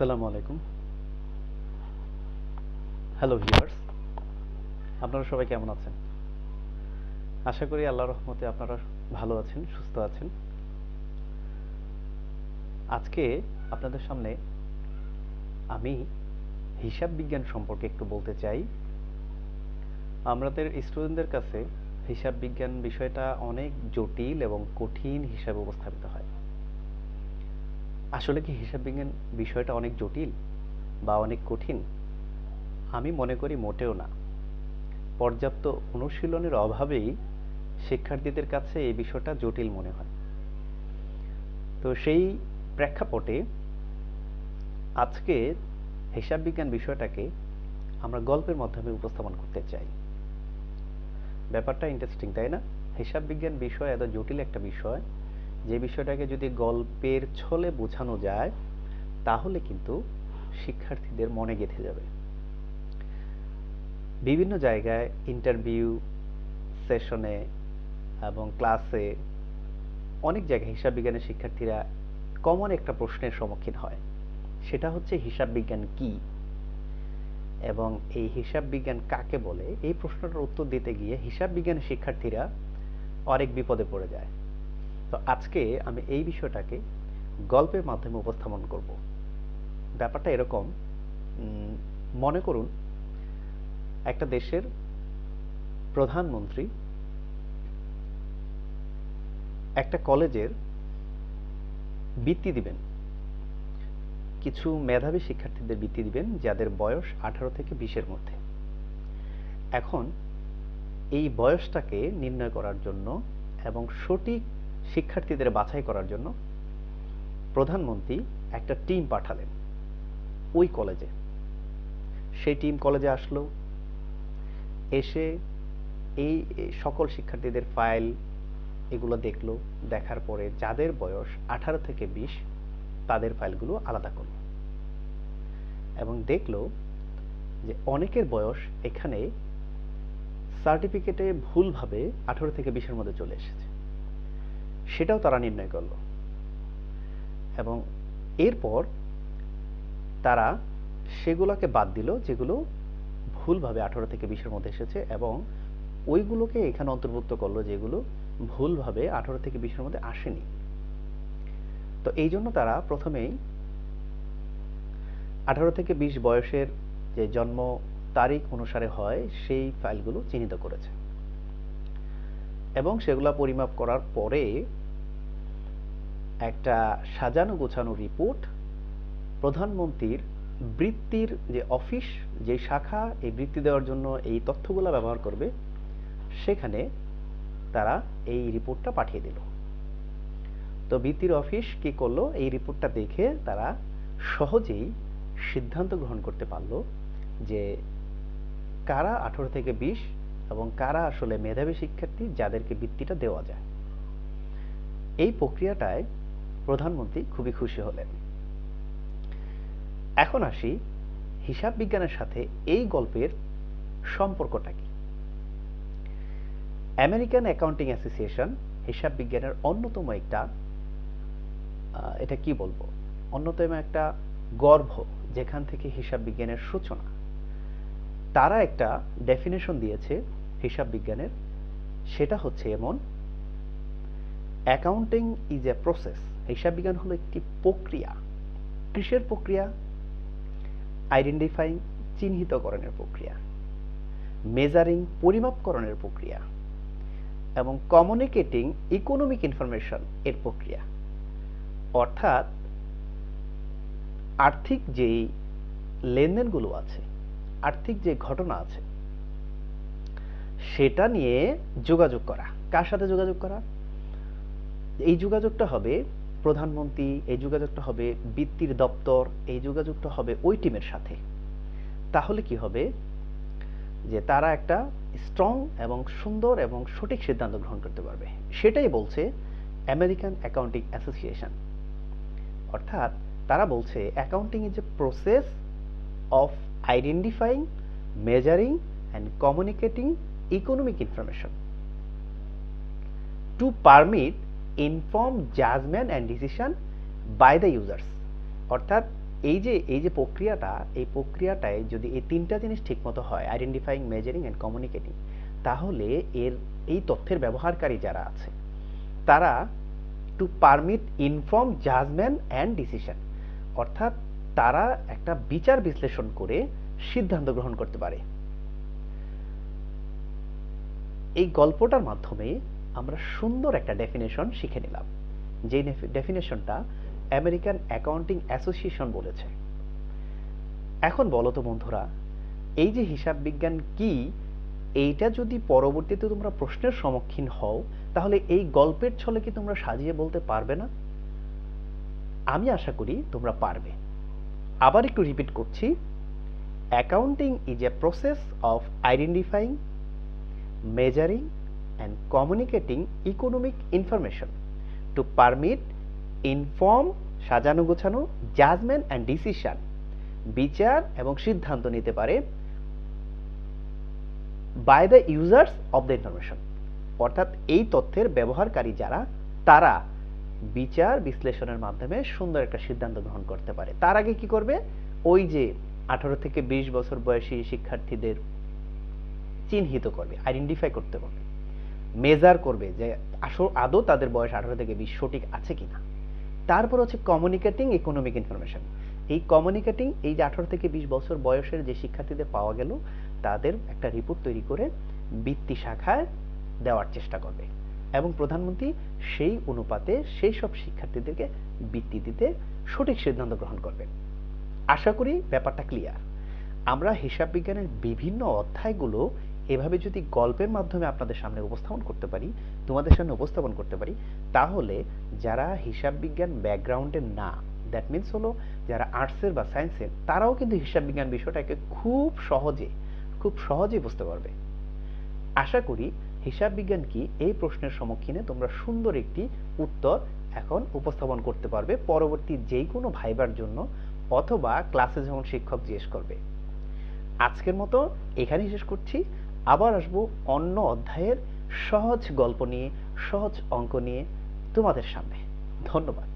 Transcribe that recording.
আসসালামু আলাইকুম। Hello viewers আপনারা সবাই কেমন আছেন? আশা করি আল্লাহর রহমতে আপনারা ভালো আছেন, সুস্থ আছেন। আজকে আপনাদের সামনে আমি হিসাব বিজ্ঞান সম্পর্কে একটু বলতে চাই। আমাদের স্টুডেন্টদের কাছে হিসাব বিজ্ঞান বিষয়টা অনেক জটিল এবং কঠিন হিসাবে উপস্থাপিত হয়। আসলে কি হিসাব বিজ্ঞান বিষয়টা অনেক জটিল বা অনেক কঠিন? আমি মনে করি মোটেও না। পর্যাপ্ত অনুশীলনের অভাবেই শিক্ষার্থীদের কাছে এই বিষয়টা জটিল মনে হয়। তো সেই প্রেক্ষাপটে আজকে হিসাব বিজ্ঞান বিষয়টাকে আমরা গল্পের মাধ্যমে উপস্থাপন করতে চাই। ব্যাপারটা ইন্টারেস্টিং তাই না? হিসাব বিজ্ঞান বিষয় এত জটিল একটা বিষয় যে বিষয়টাকে যদি গল্পের ছলে বোঝানো যায়, তাহলে কিন্তু শিক্ষার্থীদের মনে গেঁথে যাবে। বিভিন্ন জায়গায় ইন্টারভিউ সেশনে এবং ক্লাসে অনেক জায়গায় হিসাব বিজ্ঞানের শিক্ষার্থীরা কমন একটা প্রশ্নের সম্মুখীন হয়। সেটা হচ্ছে হিসাব বিজ্ঞান কি? এবং এই হিসাব বিজ্ঞান কাকে বলে? এই প্রশ্নটার উত্তর দিতে গিয়ে হিসাব বিজ্ঞানের শিক্ষার্থীরা অনেক বিপদে পড়ে যায়। তো আজকে আমি এই বিষয়টাকে গল্পের মাধ্যমে উপস্থাপন করব। ব্যাপারটা এরকম মনে করুন, একটা দেশের প্রধানমন্ত্রী একটা কলেজের বৃত্তি দিবেন। কিছু মেধাবী শিক্ষার্থীদের বৃত্তি দিবেন যাদের বয়স আঠারো থেকে বিশের মধ্যে। এখন এই বয়সটাকে নির্ণয় করার জন্য এবং সঠিক শিক্ষার্থীদের বাছাই করার জন্য প্রধানমন্ত্রী একটা টিম পাঠালেন ওই কলেজে। সেই টিম কলেজে আসলো। এসে এই সকল শিক্ষার্থীদের ফাইল এগুলো দেখল। দেখার পরে যাদের বয়স আঠারো থেকে বিশ, তাদের ফাইলগুলো আলাদা করল। এবং দেখল যে অনেকের বয়স এখানে সার্টিফিকেটে ভুলভাবে আঠারো থেকে বিশের মধ্যে চলে এসেছে। সেটাও তারা নির্ণয় করল। এবং এরপর তারা সেগুলোকে বাদ দিল, যেগুলো ভুলভাবে আঠারো থেকে বিশের মধ্যে এসেছে এবং ওইগুলোকে এখানে অন্তর্ভুক্ত করল যেগুলো ভুলভাবে আঠারো থেকে বিশের মধ্যে আসেনি। তো এই জন্য তারা প্রথমেই আঠারো থেকে বিশ বয়সের যে জন্ম তারিখ অনুসারে হয়, সেই ফাইলগুলো চিহ্নিত করেছে। এবং সেগুলো পরিমাপ করার পরে একটা সাজানো গোছানো রিপোর্ট প্রধানমন্ত্রীর বৃত্তির যে অফিস যে শাখা, এই বৃত্তি দেওয়ার জন্য এই তথ্যগুলো ব্যবহার করবে, সেখানে তারা এই রিপোর্টটা পাঠিয়ে দিল। তো বৃত্তির অফিস কি করল? এই রিপোর্টটা দেখে তারা সহজেই সিদ্ধান্ত গ্রহণ করতে পারল যে কারা আঠারো থেকে বিশ এবং কারা আসলে মেধাবী শিক্ষার্থী যাদেরকে বৃত্তিটা দেওয়া যায়। এই প্রক্রিয়াটায় প্রধানমন্ত্রী খুবই খুশি হলেন। এখন আসি হিসাব বিজ্ঞানের সাথে এই গল্পের সম্পর্কটা কি? আমেরিকান অ্যাকাউন্টিং অ্যাসোসিয়েশন হিসাব বিজ্ঞানের অন্যতম একটা এটা কি বলব? অন্যতম একটা গর্ভ যেখান থেকে হিসাব বিজ্ঞানের সূচনা। তারা একটা ডেফিনেশন দিয়েছে হিসাব বিজ্ঞানের। সেটা হচ্ছে এমন অ্যাকাউন্টিং ইজ এ প্রসেস হিসাব বিজ্ঞান হলো একটি প্রক্রিয়া। কিসের প্রক্রিয়া আইডেন্টিফাইং চিহ্নিতকরণের প্রক্রিয়া মেজারিং পরিমাপকরণের প্রক্রিয়া, এবং কমিউনিকেটিং ইকোনমিক ইনফরমেশন এর প্রক্রিয়া। অর্থাৎ, আর্থিক যেই লেনদেনগুলো আছে, আর্থিক যে ঘটনা আছে, সেটা নিয়ে যোগাযোগ করা। কার সাথে যোগাযোগ করা? এই যোগাযোগটা হবে প্রধানমন্ত্রী, এই যোগাযোগটা হবে বৃত্তির দপ্তর, এই যোগাযোগটা হবে ওই টিমের সাথে। তাহলে কি হবে? যে তারা একটা স্ট্রং এবং সুন্দর এবং সঠিক সিদ্ধান্ত গ্রহণ করতে পারবে। সেটাই বলছে আমেরিকান অ্যাকাউন্টিং অ্যাসোসিয়েশন অর্থাৎ তারা বলছে accounting is a process of identifying measuring and communicating economic information to permit inform judgment and decision by the users অর্থাৎ এই যে এই যে প্রক্রিয়াটা, এই প্রক্রিয়াটায় যদি এই তিনটা জিনিস ঠিকমতো হয় আইডেন্টিফাইং মেজারিং অ্যান্ড কমিউনিকেটিং তাহলে এর, এই তথ্যের ব্যবহারকারী যারা আছে, তারা to permit inform judgment and decision অর্থাৎ তারা একটা বিচার বিশ্লেষণ করে সিদ্ধান্ত গ্রহণ করতে পারে। এই গল্পটার মাধ্যমে আমরা সুন্দর একটা ডেফিনেশন শিখে নিলাম। যে ডেফিনেশনটা আমেরিকান অ্যাকাউন্টিং অ্যাসোসিয়েশন বলেছে। এখন বলো তো বন্ধুরা, এই যে হিসাব বিজ্ঞান কি, এইটা যদি পরবর্তীতে তোমরা প্রশ্নের সম্মুখীন হও, তাহলে এই গল্পের ছলে কি তোমরা সাজিয়ে বলতে পারবে না? আমি আশা করি তোমরা পারবে। আবার একটু রিপিট করছি। Accounting is a process of identifying measuring and communicating economic information to permit, inform, সাজানো, গোছানো জাজমেন্ট অ্যান্ড ডিসিশন বিচার এবং সিদ্ধান্ত নিতে পারে by the users of the information অর্থাৎ এই তথ্যের ব্যবহারকারী যারা, তারা বিচার বিশ্লেষণের মাধ্যমে সুন্দর একটা সিদ্ধান্ত গ্রহণ করতে পারে। তার আগে কি করবে? ওই যে আঠারো থেকে বিশ বছর বয়সী শিক্ষার্থীদের চিহ্নিত করবে আইডেন্টিফাই করতে করবে মেজার করবে যে আসল আদৌ তাদের বয়স আঠারো থেকে বিশ সঠিক আছে কিনা। তারপর হচ্ছে কমিউনিকেটিং ইকোনমিক ইনফরমেশন এই কমিউনিকেটিং এই যে আঠারো থেকে বিশ বছর বয়সের যে শিক্ষার্থীদের পাওয়া গেল, তাদের একটা রিপোর্ট তৈরি করে বৃত্তি শাখায় দেওয়ার চেষ্টা করবে। এবং প্রধানমন্ত্রী সেই অনুপাতে সেই সব শিক্ষার্থীদেরকে বৃত্তি দিতে সঠিক সিদ্ধান্ত গ্রহণ করবেন। আশা করি ব্যাপারটা ক্লিয়ার আমরা হিসাব বিজ্ঞানের বিভিন্ন অধ্যায়গুলো এভাবে যদি গল্পের মাধ্যমে আপনাদের সামনে উপস্থাপন করতে পারি, তোমাদের সামনে উপস্থাপন করতে পারি, তাহলে যারা হিসাব বিজ্ঞান ব্যাকগ্রাউন্ডের না দ্যাট মিনস হলো যারা আর্টসের বা সায়েন্সের তারাও কিন্তু হিসাব বিজ্ঞান বিষয়টাকে খুব সহজে খুব সহজে বুঝতে পারবে। আশা করি হিসাব বিজ্ঞান কি এই প্রশ্নের সম্মুখীনে তোমরা সুন্দর একটি উত্তর এখন উপস্থাপন করতে পারবে পরবর্তী যেই কোনো ভাইবার জন্য অথবা ক্লাসে যখন শিক্ষক জিজ্ঞেস করবে। আজকের মতো এখানেই শেষ করছি। আবার আসব অন্য অধ্যায়ের সহজ গল্প নিয়ে সহজ অঙ্ক নিয়ে তোমাদের সামনে। ধন্যবাদ।